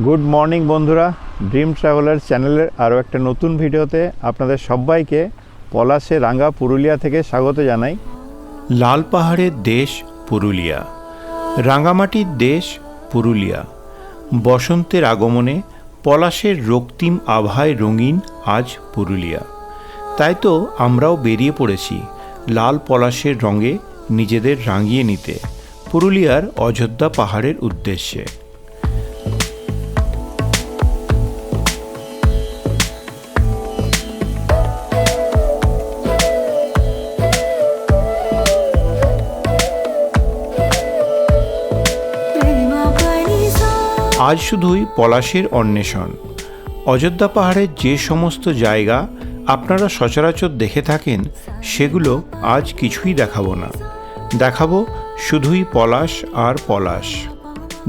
Good morning বন্ধুরা, dream traveller চ্যানেলের আরও একটা নতুন ভিডিওতে আপনাদের সবাইকে পলাশে রাঙ্গা, পুরুলিয়া থেকে স্বাগত জানাই। লাল পাহাড়ের দেশ, পুরুলিয়া। রাঙামাটির দেশ, পুরুলিয়া। বসন্তের আগমনে পলাশের রক্তিম আভায় রঙিন আজ পুরুলিয়া। তাই তো আমরাও বেরিয়ে পড়েছি লাল পলাশের রঙে নিজেদের রাঙিয়ে নিতে, পুরুলিয়ার অযোধ্যা পাহাড়ের উদ্দেশ্যে। আজ শুধুই পলাশের অন্বেষণ। অযোধ্যা পাহাড়ের যে সমস্ত জায়গা আপনারা সচরাচর দেখে থাকেন, সেগুলো আজ কিছুই দেখাবো না। দেখাবো শুধুই পলাশ আর পলাশ।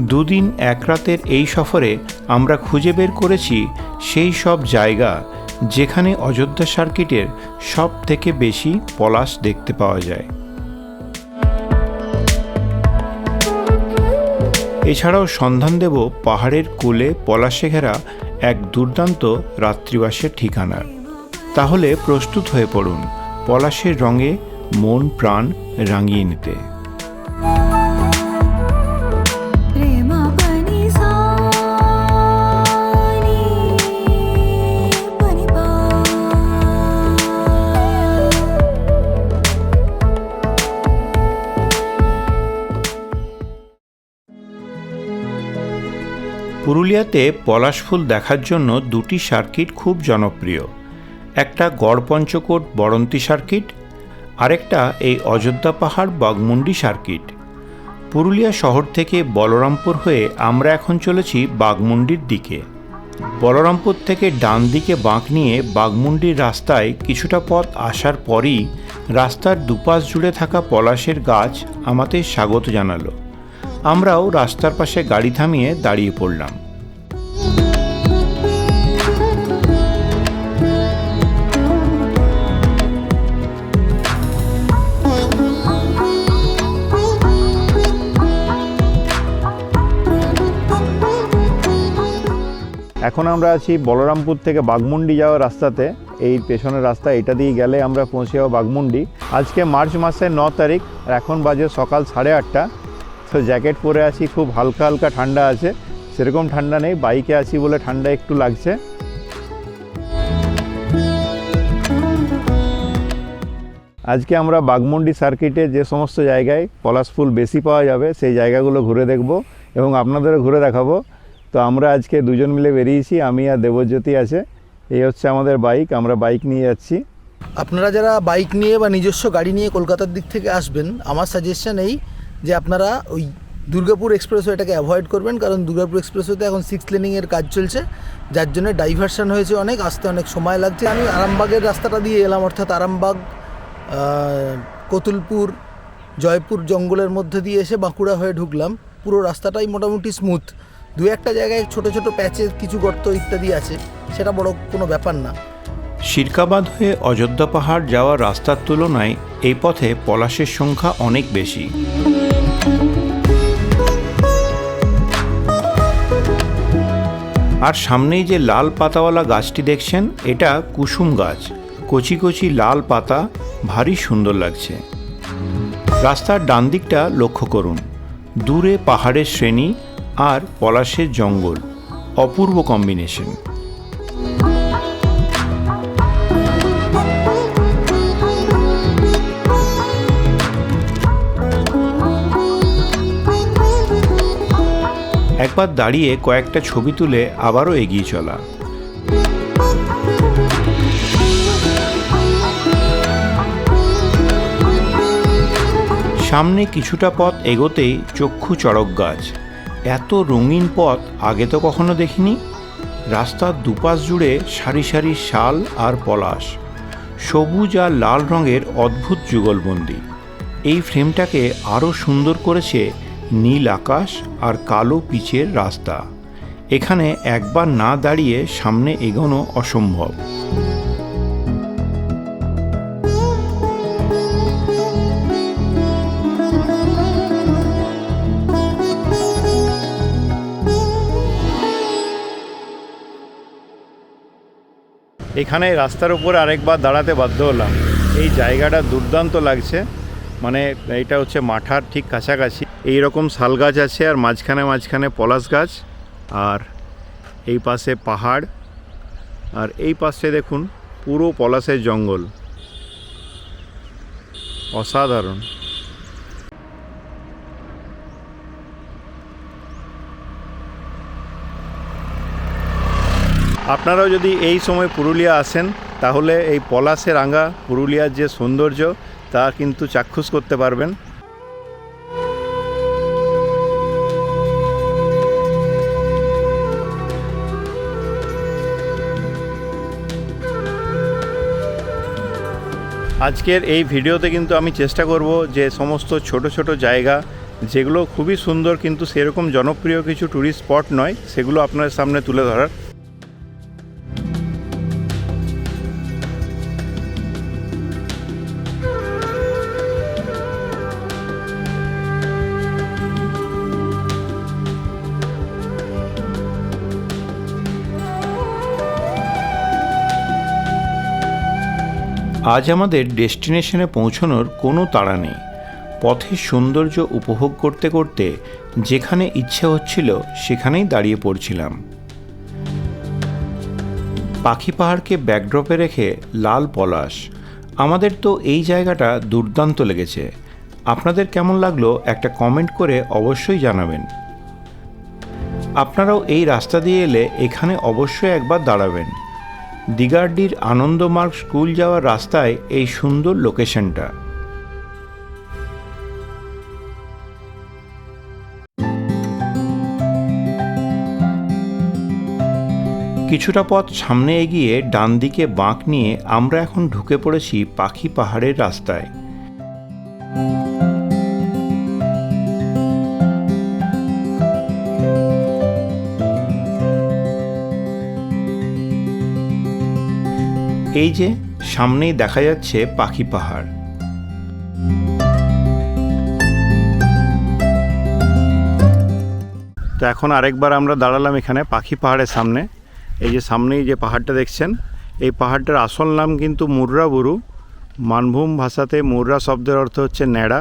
দুদিন এক রাতের এই সফরে আমরা খুঁজে বের করেছি সেই সব জায়গা যেখানে অযোধ্যা সার্কিটের সব থেকে বেশি পলাশ দেখতে পাওয়া যায়। এছাড়াও সন্ধান দেব পাহাড়ের কোলে পলাশে ঘেরা এক দুর্দান্ত রাত্রিবাসের ঠিকানার তাহলে প্রস্তুত হয়ে পড়ুন, পলাশের রঙে মন প্রাণ রাঙিয়ে নিতে। পুরুলিয়াতে পলাশ ফুল দেখার জন্য দুটি সার্কিট খুব জনপ্রিয়। একটা গড়পঞ্চকোট বরন্তি সার্কিট, আরেকটা এই অযোধ্যা পাহাড় বাগমুন্ডি সার্কিট। পুরুলিয়া শহর থেকে বলরামপুর হয়ে আমরা এখন চলেছি বাগমুন্ডির দিকে। বলরামপুর থেকে ডান দিকে বাঁক নিয়ে বাগমুন্ডির রাস্তায় কিছুটা পথ আসার পরই রাস্তার দুপাশ জুড়ে থাকা পলাশের গাছ আমাদের স্বাগত জানালো। আমরাও রাস্তার পাশে গাড়ি থামিয়ে দাঁড়িয়ে পড়লাম। এখন আমরা আছি বলরামপুর থেকে বাগমুন্ডি যাওয়ার রাস্তাতে। এই পেছনের রাস্তা, এটা দিয়ে গেলে আমরা পৌঁছে যাব বাগমুন্ডি আজকে মার্চ মাসের ন তারিখ এখন বাজে সকাল সাড়ে আটটা। তো জ্যাকেট পরে আছি, খুব হালকা হালকা ঠান্ডা আছে। সেরকম ঠান্ডা নেই, বাইকে আছি বলে ঠান্ডা একটু লাগছে। আজকে আমরা বাগমুন্ডি সার্কিটে যে সমস্ত জায়গায় পলাশ ফুল বেশি পাওয়া যাবে, সেই জায়গাগুলো ঘুরে দেখব এবং আপনাদেরও ঘুরে দেখাবো। তো আমরা আজকে দুজন মিলে বেরিয়েছি, আমি আর দেবজ্যোতি আছে। এই হচ্ছে আমাদের বাইক, আমরা বাইক নিয়ে যাচ্ছি। আপনারা যারা বাইক নিয়ে বা নিজস্ব গাড়ি নিয়ে কলকাতার দিক থেকে আসবেন, আমার সাজেশন এই যে আপনারা ওই দুর্গাপুর এক্সপ্রেস এক্সপ্রেসওয়েটাকে অ্যাভয়েড করবেন, কারণ দুর্গাপুর এক্সপ্রেসওয়েতে এখন সিক্স লেনিংয়ের কাজ চলছে, যার জন্য ডাইভারশন হয়েছে অনেক, আসতে অনেক সময় লাগছে। আমি আরামবাগের রাস্তাটা দিয়ে এলাম, অর্থাৎ আরামবাগ কতুলপুর, জয়পুর জঙ্গলের মধ্যে দিয়ে এসে বাঁকুড়া হয়ে ঢুকলাম। পুরো রাস্তাটাই মোটামুটি স্মুথ দু একটা জায়গায় ছোট ছোট প্যাচে কিছু গর্ত ইত্যাদি আছে, সেটা বড় কোনো ব্যাপার না। শিরকাবাদ হয়ে অযোধ্যা পাহাড় যাওয়ার রাস্তার তুলনায় এই পথে পলাশের সংখ্যা অনেক বেশি। আর সামনেই যে লাল পাতাওয়ালা গাছটি দেখছেন, এটা কুসুম গাছ। কচি কচি লাল পাতা, ভারী সুন্দর লাগছে। রাস্তার ডান দিকটা লক্ষ্য করুন। দূরে পাহাড়ের শ্রেণি আর পলাশের জঙ্গল, অপূর্ব কম্বিনেশন একবার দাঁড়িয়ে কয়েকটা ছবি তুলে আবারও এগিয়ে চলা। সামনে কিছুটা পথ এগোতেই চক্ষু চড়ক গাছ। এত রঙিন পথ আগে তো কখনো দেখিনি। রাস্তার দুপাশ জুড়ে সারি সারি শাল আর পলাশ, সবুজ আর লাল রঙের অদ্ভুত যুগলবন্দি। এই ফ্রেমটাকে আরও সুন্দর করেছে নীল আকাশ আর কালো পিচের রাস্তা। এখানে একবার না দাঁড়িয়ে সামনে এগোনো অসম্ভব। এখানে রাস্তার উপরে আরেকবার দাঁড়াতে বাধ্য হলাম। এই জায়গাটা দুর্দান্ত লাগছে। মানে এটা হচ্ছে মাঠার ঠিক কাছাকাছি। এই রকম শাল গাছ আছে আর মাঝখানে মাঝখানে পলাশ গাছ আর এই পাশে পাহাড়। আর এই পাশে দেখুন পুরো পলাশের জঙ্গল। অসাধারণ। আপনারাও যদি এই সময় পুরুলিয়া আসেন, তাহলে এই পলাশে রাঙা পুরুলিয়ার যে সৌন্দর্য, তা কিন্তু চাক্ষুষ করতে পারবেন। আজকের এই ভিডিওতে কিন্তু আমি চেষ্টা করব যে সমস্ত ছোট ছোট জায়গা, যেগুলো খুবই সুন্দর কিন্তু সেরকম জনপ্রিয় কিছু ট্যুরিস্ট স্পট নয়, সেগুলো আপনার সামনে তুলে ধরার। আজ আমাদের ডেস্টিনেশনে পৌঁছানোর কোনো তাড়া নেই। পথের সৌন্দর্য উপভোগ করতে করতে যেখানে ইচ্ছে হচ্ছিল সেখানেই দাঁড়িয়ে পড়ছিলাম। পাখি পাহাড়কে ব্যাকড্রপে রেখে লাল পলাশ। আমাদের তো এই জায়গাটা দুর্দান্ত লেগেছে। আপনাদের কেমন লাগল একটা কমেন্ট করে অবশ্যই জানাবেন। আপনারাও এই রাস্তা দিয়ে এলে এখানে অবশ্যই একবার দাঁড়াবেন। দিগার্ডির আনন্দমার্গ স্কুল যাওয়ার রাস্তায় এই সুন্দর লোকেশনটা। কিছুটা পথ সামনে এগিয়ে ডান দিকে বাঁক নিয়ে আমরা এখন ঢুকে পড়েছি পাখি পাহাড়ের রাস্তায়। এই যে, সামনেই দেখা যাচ্ছে পাখি পাহাড়। তো এখন আরেকবার আমরা দাঁড়ালাম এখানে পাখি পাহাড়ের সামনে। এই যে সামনেই যে পাহাড়টা দেখছেন, এই পাহাড়টার আসল নাম কিন্তু মুর্রা বুরু। মানভূম ভাষাতে মুর্রা শব্দের অর্থ হচ্ছে ন্যাড়া,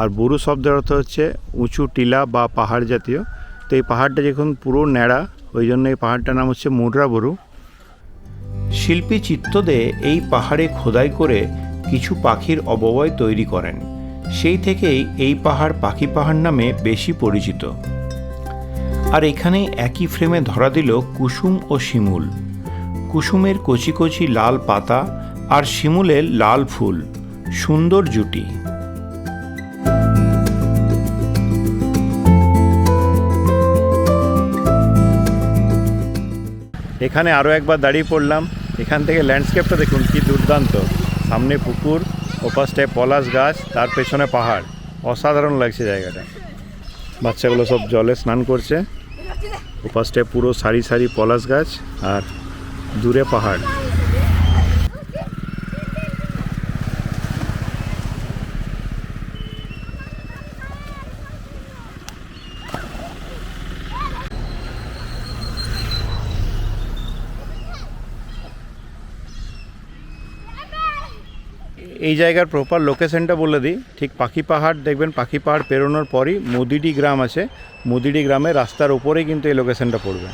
আর বুরু শব্দের অর্থ হচ্ছে উঁচু টিলা বা পাহাড় জাতীয়। তো এই পাহাড়টা যখন পুরো ন্যাড়া, ওই জন্য এই পাহাড়টার নাম হচ্ছে মুর্রা বুরু। শিল্পী চিত্তদে এই পাহাড়ে খোদাই করে কিছু পাখির অববয় তৈরি করেন। সেই থেকেই এই পাহাড় পাখি পাহাড় নামে বেশি পরিচিত। আর এখানে একই ফ্রেমে ধরা দিল কুসুম ও শিমুল। কুসুমের কচি কচি লাল পাতা আর শিমুলের লাল ফুল, সুন্দর জুটি। এখানে আরও একবার দাঁড়িয়ে পড়লাম। এখান থেকে ল্যান্ডস্কেপটা দেখুন, কি দুর্দান্ত। সামনে পুকুর ওপাশটায় পলাশ গাছ, তার পেছনে পাহাড়। অসাধারণ লাগছে জায়গাটা। বাচ্চাগুলো সব জলে স্নান করছে। ওপাশটায় পুরো সারি সারি পলাশ গাছ আর দূরে পাহাড়। এই জায়গার প্রপার লোকেশনটা বলে দিই। ঠিক পাখি পাহাড়, দেখবেন পাখি পাহাড় পেরোনোর পরই মুদিডি গ্রাম আছে। মুদিডি গ্রামে রাস্তার ওপরেই কিন্তু এই লোকেশনটা পড়বে।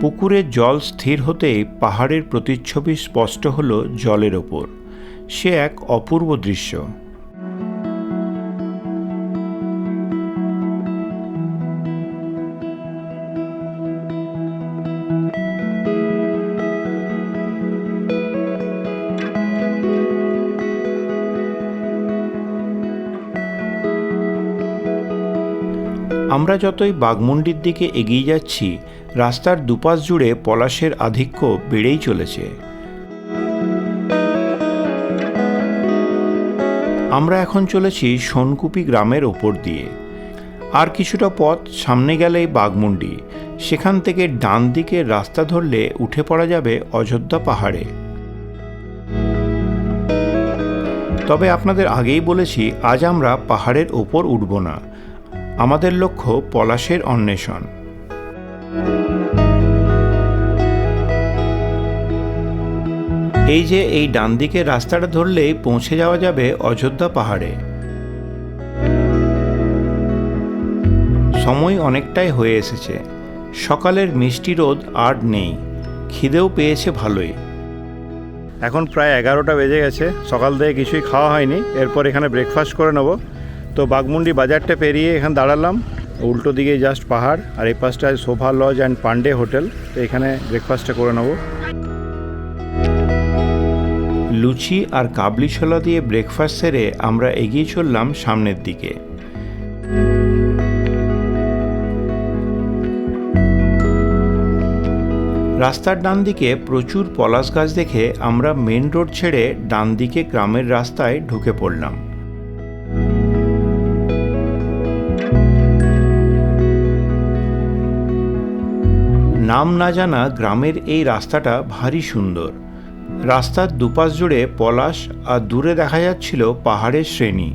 পুকুরের জল স্থির হতেই পাহাড়ের প্রতিচ্ছবি স্পষ্ট হলো জলের ওপর। সে এক অপূর্ব দৃশ্য। আমরা যতই বাগমুন্ডির দিকে এগিয়ে যাচ্ছি, রাস্তার দুপাশ জুড়ে পলাশের আধিক্য বেড়েই চলেছে। আমরা এখন চলেছি সোনকুপি গ্রামের ওপর দিয়ে। আর কিছুটা পথ সামনে গেলেই বাগমুন্ডি সেখান থেকে ডান দিকে রাস্তা ধরলে উঠে পড়া যাবে অযোধ্যা পাহাড়ে। তবে আপনাদের আগেই বলেছি, আজ আমরা পাহাড়ের ওপর উঠব না। আমাদের লক্ষ্য পলাশের অন্বেষণ। এই যে এই ডান দিকের রাস্তাটা ধরলেই পৌঁছে যাওয়া যাবে অযোধ্যা পাহাড়ে। সময় অনেকটাই হয়ে এসেছে। সকালের মিষ্টি রোদ আর নেই। খিদেও পেয়েছে ভালোই। এখন প্রায় এগারোটা বেজে গেছে। সকাল থেকে কিছুই খাওয়া হয়নি। এরপর এখানে ব্রেকফাস্ট করে নেব। তো বাগমুন্ডি বাজারটা পেরিয়ে এখানে দাঁড়ালাম। উল্টো দিকে জাস্ট পাহাড়, আর এই পাশটায় sofa lodge and Pandey hotel. তো এখানে ব্রেকফাস্টটা করে নেব। লুচি আর কাবলি ছোলা দিয়ে ব্রেকফাস্ট সেরে আমরা এগিয়ে চললাম সামনের দিকে। রাস্তার ডান দিকে প্রচুর পলাশ গাছ দেখে আমরা মেন রোড ছেড়ে ডান দিকে গ্রামের রাস্তায় ঢুকে পড়লাম। নাম না জানা গ্রামের এই রাস্তাটা ভারী সুন্দর। রাস্তার দুপাশ জুড়ে পলাশ আর দূরে দেখা যাচ্ছিল পাহাড়ের শ্রেণি।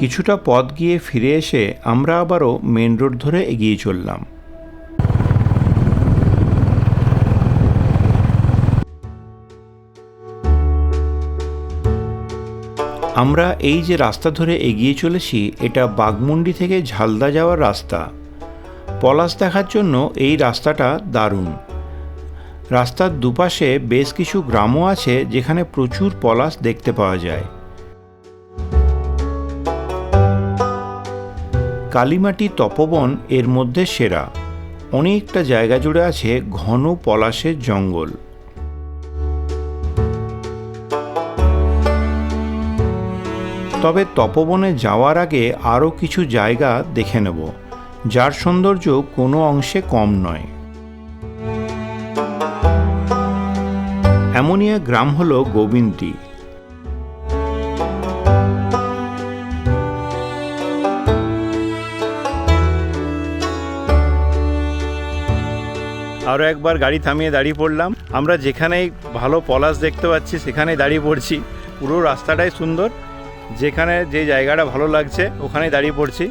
কিছুটা পথ গিয়ে ফিরে এসে আমরা আবারও মেন রোড ধরে এগিয়ে চললাম। আমরা এই যে রাস্তা ধরে এগিয়ে চলেছি, এটা বাগমুন্ডি থেকে ঝালদা যাওয়ার রাস্তা। পলাশ দেখার জন্য এই রাস্তাটা দারুণ। রাস্তার দুপাশে বেশ কিছু গ্রামও আছে যেখানে প্রচুর পলাশ দেখতে পাওয়া যায়। কালীমাটি তপবন এর মধ্যে সেরা। অনেকটা জায়গা জুড়ে আছে ঘন পলাশের জঙ্গল। তবে তপবনে যাওয়ার আগে আরও কিছু জায়গা দেখে নেব, যার সৌন্দর্য কোনো অংশে কম নয়। এমনই এক গ্রাম হল গোবিন্দি আরও একবার গাড়ি থামিয়ে দাঁড়িয়ে পড়লাম। আমরা যেখানেই ভালো পলাশ দেখতে পাচ্ছি, সেখানেই দাঁড়িয়ে পড়ছি। পুরো রাস্তাটাই সুন্দর। যেখানে যে জায়গাটা ভালো লাগছে ওখানেই দাঁড়িয়ে পড়ছি।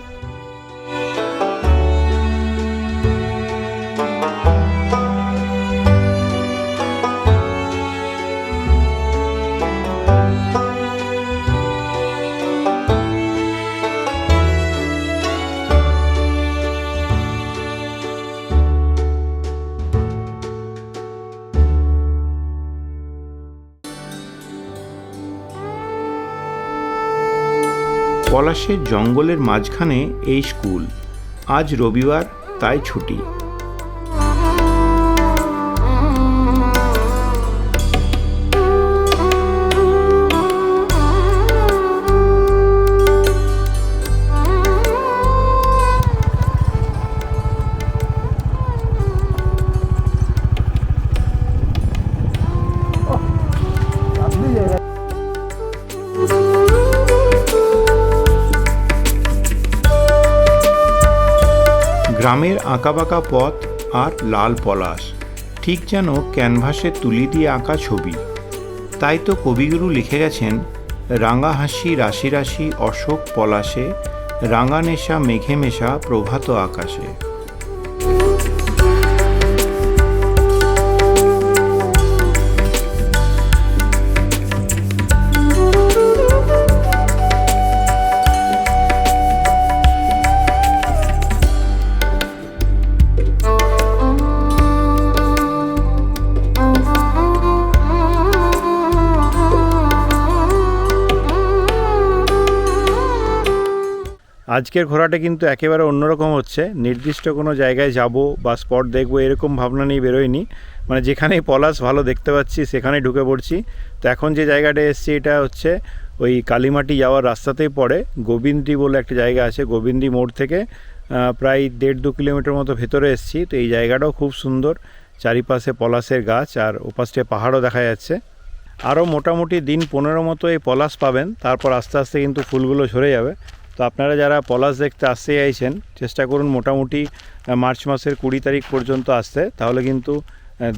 পলাশের জঙ্গলের মাঝখানে এই স্কুল। আজ রবিবার তাই ছুটি। গ্রামের আঁকাবাঁকা পথ আর লাল পলাশ। ঠিক যেন ক্যানভাসে তুলি দিয়ে আঁকা ছবি। তাই তো কবিগুরু লিখে গেছেন, রাঙা হাসি, রাশি রাশি, অশোক পলাশে, রাঙা নেশা, মেঘে মেশা, প্রভাত আকাশে। আজকের ঘোরাটা কিন্তু একেবারে অন্যরকম হচ্ছে। নির্দিষ্ট কোনো জায়গায় যাব বা স্পট দেখব এরকম ভাবনা নিয়ে বেরোয়নি। মানে যেখানেই পলাশ ভালো দেখতে পাচ্ছি, সেখানেই ঢুকে পড়ছি। তো এখন যে জায়গাটা এসছি, এটা হচ্ছে ওই কালীমাটি যাওয়ার রাস্তাতেই পড়ে। গোবিন্দি বলে একটা জায়গা আছে, গোবিন্দি মোড় থেকে প্রায় দেড় দু কিলোমিটার মতো ভেতরে এসছি। তো এই জায়গাটাও খুব সুন্দর। চারিপাশে পলাশের গাছ আর ওপাশে পাহাড়ও দেখা যাচ্ছে। আরও মোটামুটি দিন পনেরো মতো এই পলাশ পাবেন। তারপর আস্তে আস্তে কিন্তু ফুলগুলো ঝরে যাবে। তো আপনারা যারা পলাশ দেখতে আসতে চাইছেন, চেষ্টা করুন মোটামুটি মার্চ মাসের কুড়ি তারিখ পর্যন্ত আসতে, তাহলে কিন্তু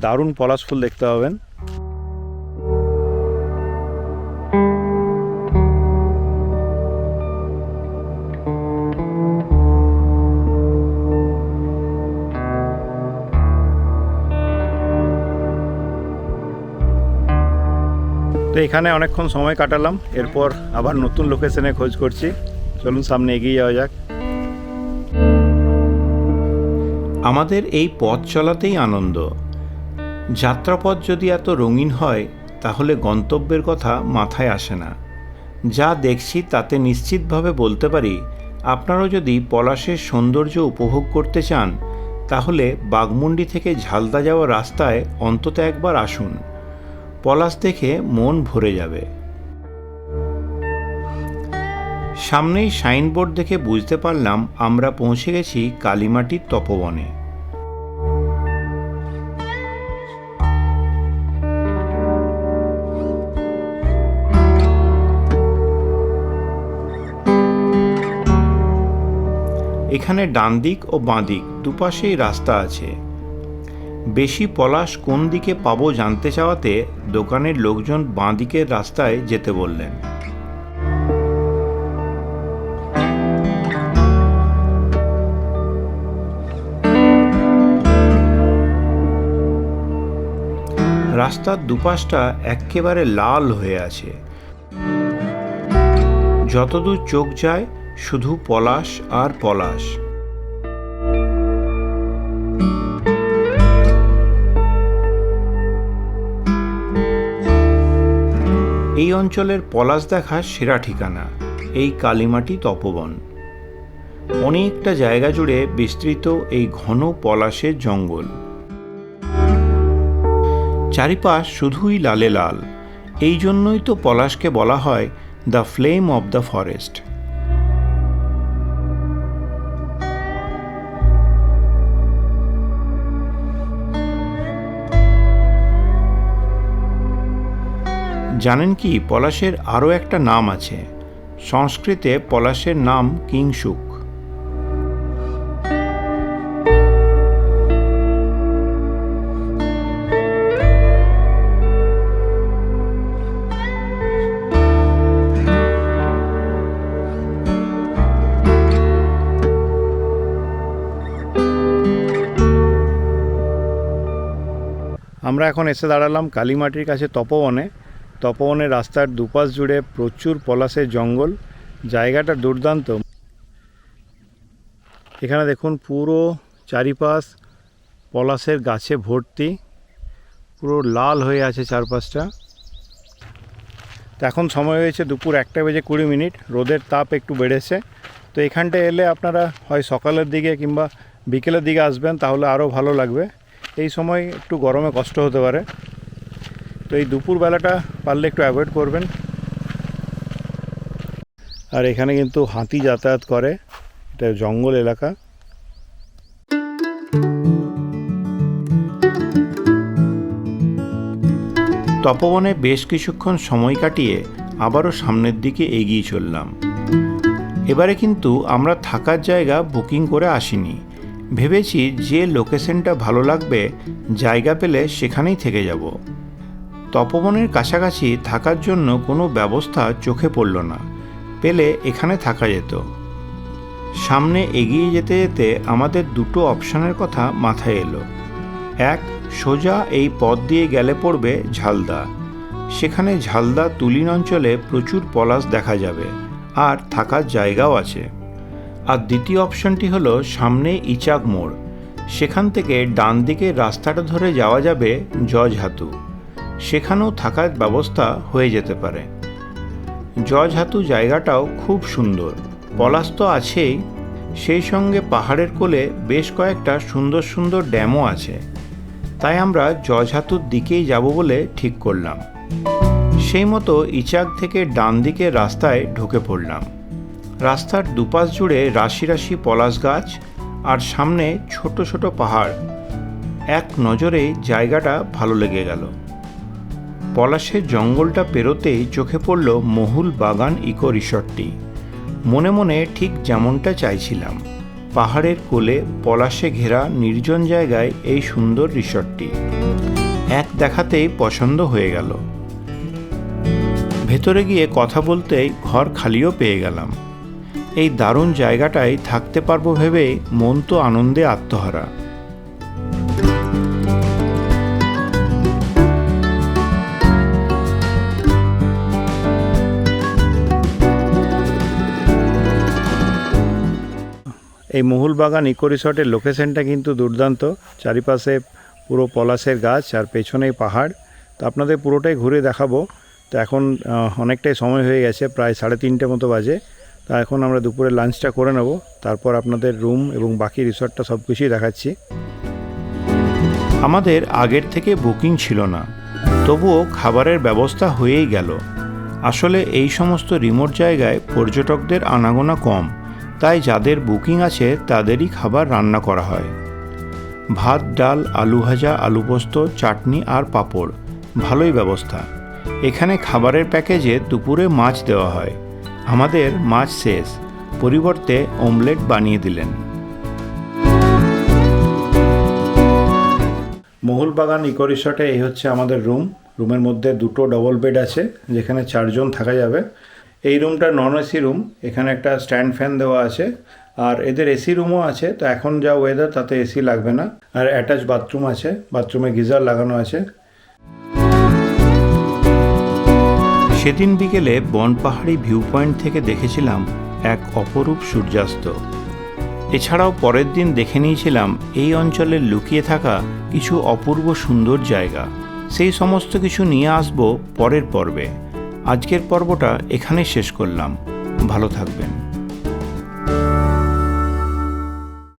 দারুণ পলাশ ফুল দেখতে পাবেন। তো এখানে অনেকক্ষণ সময় কাটালাম, এরপর আবার নতুন লোকেশনে খোঁজ করছি। চলুন সামনে এগিয়ে যাওয়া যাক। আমাদের এই পথ চলাতেই আনন্দ। যাত্রাপথ যদি এত রঙিন হয়, তাহলে গন্তব্যের কথা মাথায় আসে না। যা দেখছি তাতে নিশ্চিতভাবে বলতে পারি, আপনারাও যদি পলাশের সৌন্দর্য উপভোগ করতে চান, তাহলে বাগমুন্ডি থেকে ঝালদা যাওয়ার রাস্তায় অন্তত একবার আসুন। পলাশ দেখে মন ভরে যাবে। সামনেই সাইনবোর্ড দেখে বুঝতে পারলাম আমরা পৌঁছে গেছি কালীমাটির তপবনে। এখানে ডান দিক ও বাঁ দিক দুপাশেই রাস্তা আছে। বেশি পলাশ কোন দিকে পাবো জানতে চাওয়াতে দোকানের লোকজন বাঁ দিকের রাস্তায় যেতে বললেন। রাস্তার দুপাশটা এক্কেবারে লাল হয়ে আছে। যতদূর চোখ যায়, শুধু পলাশ আর পলাশ। এই অঞ্চলের পলাশ দেখা সেরা ঠিকানা, এই কালীমাটি তপবন। অনেকটা জায়গা জুড়ে বিস্তৃত এই ঘন পলাশের জঙ্গল। চারিপাশ শুধুই লালে লাল। এই জন্যই তো পলাশকে বলা হয় the flame of the forest জানেন কি, পলাশের আরও একটা নাম আছে। সংস্কৃতে পলাশের নাম কিংসুক। আমরা এখন এসে দাঁড়ালাম কালীমাটির কাছে তপবনে। তপবনের রাস্তার দুপাশ জুড়ে প্রচুর পলাশের জঙ্গল। জায়গাটা দুর্দান্ত। এখানে দেখুন পুরো চারিপাশ পলাশের গাছে ভর্তি। পুরো লাল হয়ে আছে চারপাশটা। তো এখন সময় হয়েছে দুপুর একটা বেজে কুড়ি মিনিট। রোদের তাপ একটু বেড়েছে। তো এখানটা এলে আপনারা হয় সকালের দিকে কিংবা বিকেলের দিকে আসবেন, তাহলে আরও ভালো লাগবে। এই সময় একটু গরমে কষ্ট হতে পারে। তো এই দুপুরবেলাটা পারলে একটু অ্যাভয়েড করবেন। আর এখানে কিন্তু হাতি যাতায়াত করে। এটা জঙ্গল এলাকা। তপবনে বেশ কিছুক্ষণ সময় কাটিয়ে আবারও সামনের দিকে এগিয়ে চললাম। এবারে কিন্তু আমরা থাকার জায়গা বুকিং করে আসিনি। ভেবেছি যে লোকেশনটা ভালো লাগবে, জায়গা পেলে সেখানেই থেকে যাব। তপবনের কাছাকাছি থাকার জন্য কোনো ব্যবস্থা চোখে পড়ল না। পেলে এখানে থাকা যেত। সামনে এগিয়ে যেতে যেতে আমাদের দুটো অপশনের কথা মাথায় এলো। এক, সোজা এই পথ দিয়ে গেলে পড়বে ঝালদা। সেখানে ঝালদা তুলিন অঞ্চলে প্রচুর পলাশ দেখা যাবে। আর থাকার জায়গাও আছে। আর দ্বিতীয় অপশনটি হলো সামনে ইচাক মোড়। সেখান থেকে ডান দিকে রাস্তাটা ধরে যাওয়া যাবে জজহাতু সেখানেও থাকার ব্যবস্থা হয়ে যেতে পারে। জজহাতু জায়গাটাও খুব সুন্দর। পলাশ তো আছেই। সেই সঙ্গে পাহাড়ের কোলে বেশ কয়েকটা সুন্দর সুন্দর ড্যামও আছে। তাই আমরা জজহাতুর দিকেই যাব বলে ঠিক করলাম। সেই মতো ইচাক থেকে ডান দিকের রাস্তায় ঢুকে পড়লাম। রাস্তার দুপাশ জুড়ে রাশি রাশি পলাশ গাছ আর সামনে ছোট ছোট পাহাড়। এক নজরে জায়গাটা ভালো লেগে গেল। পলাশের জঙ্গলটা পেরোতেই চোখে পড়ল মহুল বাগান ইকো রিসর্টটি। মনে মনে ঠিক যেমনটা চাইছিলাম। পাহাড়ের কোলে পলাশে ঘেরা নির্জন জায়গায় এই সুন্দর রিসর্টটি। এক দেখাতেই পছন্দ হয়ে গেল। ভেতরে গিয়ে কথা বলতেই ঘর খালিও পেয়ে গেলাম। এই দারুণ জায়গাটায় থাকতে পারব ভেবেই মন তো আনন্দে আত্মহারা। এই মহুল বাগান ইকো রিসর্টের লোকেশনটা কিন্তু দুর্দান্ত। চারিপাশে পুরো পলাশের গাছ আর পেছনেই পাহাড়। তো আপনাদের পুরোটাই ঘুরে দেখাবো। তো এখন অনেকটাই সময় হয়ে গেছে, প্রায় সাড়ে তিনটে মতো বাজে। তা এখন আমরা দুপুরে লাঞ্চটা করে নেব। তারপর আপনাদের রুম এবং বাকি রিসর্টটা সব কিছুই দেখাচ্ছি। আমাদের আগের থেকে বুকিং ছিল না, তবুও খাবারের ব্যবস্থা হয়েই গেল। আসলে এই সমস্ত রিমোট জায়গায় পর্যটকদের আনাগোনা কম, তাই যাদের বুকিং আছে তাদেরই খাবার রান্না করা হয়। ভাত, ডাল, আলু ভাজা, আলু পোস্ত, চাটনি আর পাঁপড়, ভালোই ব্যবস্থা। এখানে খাবারের প্যাকেজে দুপুরে মাছ দেওয়া হয়। আমাদের মাছ শেষ। পরিবর্তে অমলেট বানিয়ে দিলেন। মহুল বাগান ইকো রিসর্টে এই হচ্ছে আমাদের রুম। রুমের মধ্যে দুটো ডবল বেড আছে, যেখানে চারজন থাকা যাবে। এই রুমটা নন এসি রুম, এখানে একটা স্ট্যান্ড ফ্যান দেওয়া আছে। আর এদের এসি রুমও আছে, তো এখন যা ওয়েদার তাতে এসি লাগবে না। আর অ্যাটাচ বাথরুম আছে বাথরুমে গিজার লাগানো আছে। সেদিন বিকেলে বনপাহাড়ি ভিউ পয়েন্ট থেকে দেখেছিলাম এক অপরূপ সূর্যাস্ত। এছাড়াও পরের দিন দেখে নিয়েছিলাম এই অঞ্চলে লুকিয়ে থাকা কিছু অপূর্ব সুন্দর জায়গা। সেই সমস্ত কিছু নিয়ে আসব পরের পর্বে। আজকের পর্বটা এখানে শেষ করলাম। ভালো থাকবেন।